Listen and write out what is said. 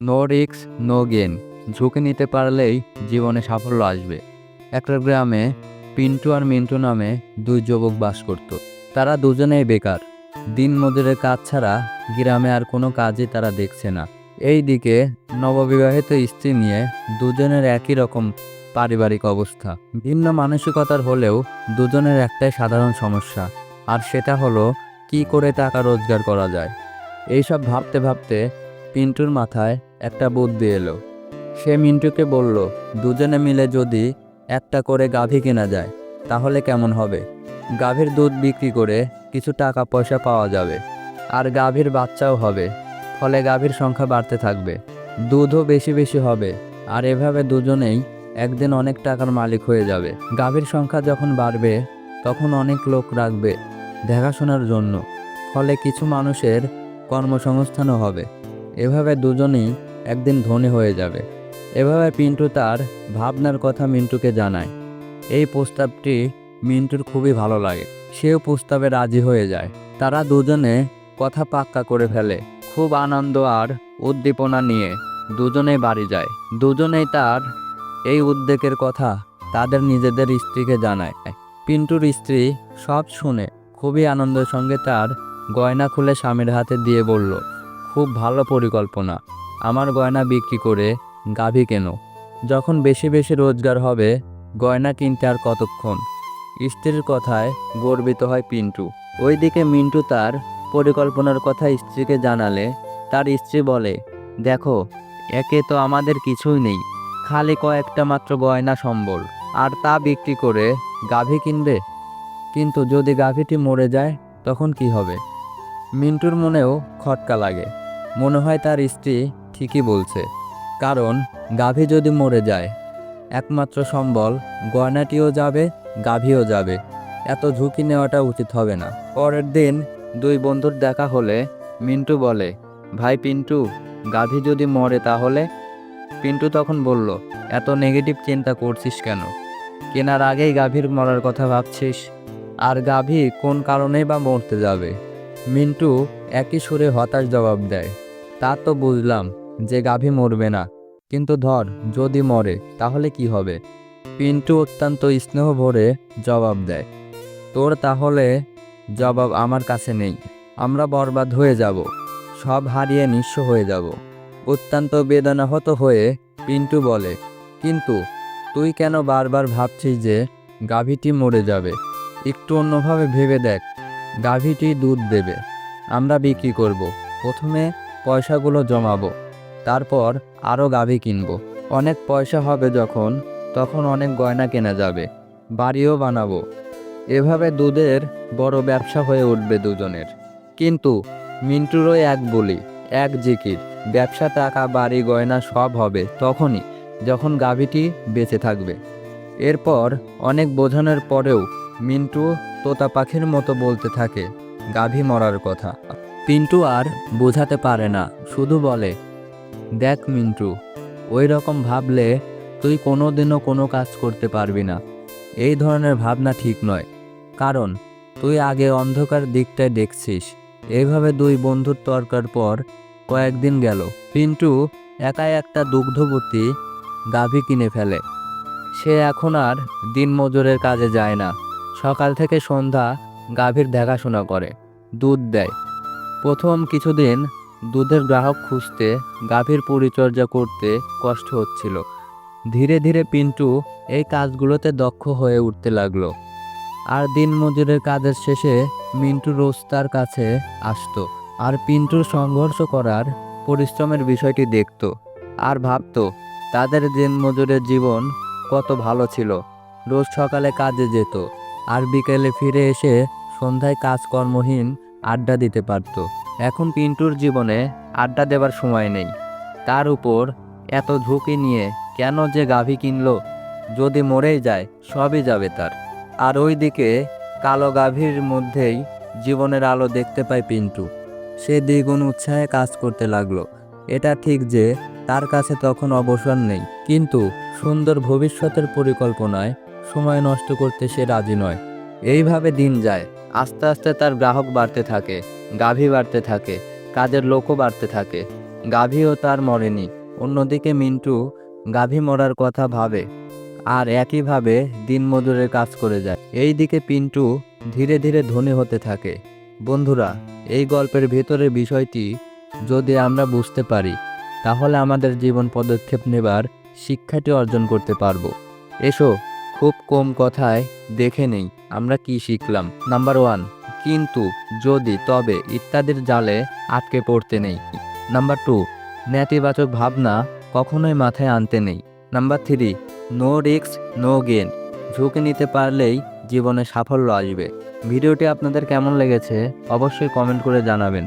No রিক্স no gain ঝুঁকি নিতে পারলেই জীবনে সাফল্য আসবে। একটা গ্রামে পিন্টু আর মিন্টু নামে দুই যুবক বাস করত। তারা দুজনেই বেকার। দিন মজুরের কাজ ছাড়া গ্রামে আর কোনো কাজই তারা দেখছে না। এই দিকে নববিবাহিত স্ত্রী নিয়ে দুজনের একই রকম পারিবারিক অবস্থা। ভিন্ন মানসিকতার হলেও দুজনের একটাই সাধারণ সমস্যা। আর সেটা হলো, কি করে টাকা রোজগার করা যায়? এইসব ভাবতে ভাবতে পিন্টুর মাথায় একটা বুদ্ধি এলো। সে মিন্টুকে বলল, দুজনে মিলে যদি একটা করে গাভী কেনা যায়, তাহলে কেমন হবে? গাভীর দুধ বিক্রি করে কিছু টাকা পয়সা পাওয়া যাবে, আর গাভীর বাচ্চাও হবে, ফলে গাভীর সংখ্যা বাড়তে থাকবে। দুধও বেশি বেশি হবে, আর এভাবে দুজনেই একদিন অনেক টাকার মালিক হয়ে যাবে। গাভীর সংখ্যা যখন বাড়বে, তখন অনেক লোক রাখবে দেখাশোনার জন্য, ফলে কিছু মানুষের কর্মসংস্থানও হবে। এভাবে দুজনেই একদিন ধনী হয়ে যাবে। এভাবে পিন্টু তার ভাবনার কথা মিন্টুকে জানায়। এই প্রস্তাবটি মিন্টুর খুবই ভালো লাগে। সেও প্রস্তাবে রাজি হয়ে যায়। তারা দুজনে কথা পাক্কা করে ফেলে। খুব আনন্দ আর উদ্দীপনা নিয়ে দুজনেই বাড়ি যায়। দুজনেই তার এই উদ্বেগের কথা তাদের নিজেদের স্ত্রীকে জানায়। পিন্টুর স্ত্রী সব শুনে খুবই আনন্দের সঙ্গে তার গয়না খুলে স্বামীর হাতে দিয়ে বলল, খুব ভালো পরিকল্পনা। আমার গয়না বিক্রি করে গাভী কেন? যখন বেশি বেশি রোজগার হবে, গয়না কিনতে আর কতক্ষণ? স্ত্রীর কথায় গর্বিত হয় পিন্টু। ওইদিকে মিন্টু তার পরিকল্পনার কথা স্ত্রীকে জানালে। তার স্ত্রী বলে, দেখো, একে তো আমাদের কিছুই নেই। খালি কয়েকটা মাত্র গয়না সম্বল। আর তা বিক্রি করে গাভী কিনবে? কিন্তু যদি গাভীটি মরে যায়, তখন কি হবে? মিন্টুর মনেও খটকা লাগে। মনে হয় তার স্ত্রী ঠিকই বলছে। কারণ, গাভী যদি মরে যায়, একমাত্র সম্বল গয়নাটিও যাবে, গাভীও যাবে। এত ঝুঁকি নেওয়াটা উচিত হবে না। পরের দিন দুই বন্ধুর দেখা হলে মিন্টু বলে, ভাই পিন্টু, গাভী যদি মরে তাহলে? পিন্টু তখন বলল, এত নেগেটিভ চিন্তা করছিস কেন? কেনার আগেই গাভীর মরার কথা ভাবছিস। আর গাভী কোন কারণেই বা মরতে যাবে? মিন্টু একই সুরে হতাশ জবাব দেয়, তা তো বুঝলাম। যে গাভী মরবে না। কিন্তু ধর, যদি মরে, তাহলে কি হবে? পিন্টু অত্যন্ত স্নেহ ভরে জবাব দেয়, তোর তাহলে জবাব আমার কাছে নেই। আমরা বরবাদ হয়ে যাব। সব হারিয়ে নিঃস্ব হয়ে যাব। অত্যন্ত বেদনাহত হয়ে পিন্টু বলে, কিন্তু তুই কেন বারবার ভাবছিস যে গাভীটি মরে যাবে? একটু অন্যভাবে ভেবে দেখ। গাভীটি দুধ দেবে। আমরা বিক্রি করব। প্রথমে পয়সাগুলো জমাবো। তারপর আরও গাভী কিনবো। অনেক পয়সা হবে যখন, তখন অনেক গয়না কেনা যাবে। বাড়িও বানাবো। এভাবে দুধের বড় ব্যবসা হয়ে উঠবে দুজনের। কিন্তু মিন্টুরও এক বলি, এক জিকির, ব্যবসা, টাকা, বাড়ি, গয়না সব হবে তখনই, যখন গাভীটি বেঁচে থাকবে। এরপর অনেক বোঝানোর পরেও মিন্টু তোতা পাখির মতো বলতে থাকে, গাভী মরার কথা। পিন্টু আর বোঝাতে পারে না, শুধু বলে দেখ মিন্টু, ওই রকম ভাবলে তুই কোনো দিনও কোনো কাজ করতে পারবি না। এই ধরনের ভাবনা ঠিক নয়। কারণ, তুই আগে অন্ধকার দিকটায় দেখছিস। এইভাবে দুই বন্ধুর তর্কার পর কয়েকদিন গেল। পিন্টু একাই একটা দুগ্ধবতী গাভী কিনে ফেলে। সে এখন আর দিনমজুরের কাজে যায় না। সকাল থেকে সন্ধ্যা গাভীর দেখাশোনা করে, দুধ দেয়। প্রথম কিছুদিন দুধের গ্রাহক খুঁজতে, গাভীর পরিচর্যা করতে কষ্ট হচ্ছিল। ধীরে ধীরে পিন্টু এই কাজগুলোতে দক্ষ হয়ে উঠতে লাগল। আর দিনমজুরের কাজের শেষে মিন্টু রোজ তার কাছে আসতো আর পিন্টুর সংঘর্ষ করার পরিশ্রমের বিষয়টি দেখতো আর ভাবতো, তাদের দিনমজুরের জীবন কত ভালো ছিল। রোজ সকালে কাজে যেত আর বিকেলে ফিরে এসে সন্ধ্যায় কাজকর্মহীন আড্ডা দিতে পারত। এখন পিন্টুর জীবনে আড্ডা দেবার সময় নেই। তার উপর এত ঝুঁকি নিয়ে কেন যে গাভী কিনলো, যদি মরেই যায়, সবই যাবে তার। আর ওইদিকে কালো গাভীর মধ্যেই জীবনের আলো দেখতে পায় পিন্টু। সে দ্বিগুণ উৎসাহে কাজ করতে লাগল। এটা ঠিক যে তার কাছে তখন অবসর নেই, কিন্তু সুন্দর ভবিষ্যতের পরিকল্পনায় সময় নষ্ট করতে সে রাজি নয়। এইভাবে দিন যায়। আস্তে আস্তে তার গ্রাহক বাড়তে থাকে, গাভী বাড়তে থাকে, কাজের লোকও বাড়তে থাকে। গাভীও তার মরেনি। অন্যদিকে মিন্টু গাভী মরার কথা ভাবে আর একইভাবে দিনমজুরের কাজ করে যায়। এই দিকে পিন্টু ধীরে ধীরে ধনী হতে থাকে। বন্ধুরা, এই গল্পের ভেতরের বিষয়টি যদি আমরা বুঝতে পারি, তাহলে আমাদের জীবন পদক্ষেপ নেবার শিক্ষাটি অর্জন করতে পারব। এসো খুব কম কথায় দেখে নেই, আমরা কি শিখলাম? নাম্বার ওয়ান কিন্তু যদি তবে ইত্যাদির জালে আটকে পড়তে নেই। নাম্বার টু নেতিবাচক ভাবনা কখনোই মাথায় আনতে নেই। Number three no risk no gain ঝুঁকি নিতে পারলেই জীবনে সাফল্য আসবে। ভিডিওটি আপনাদের কেমন লেগেছে অবশ্যই কমেন্ট করে জানাবেন।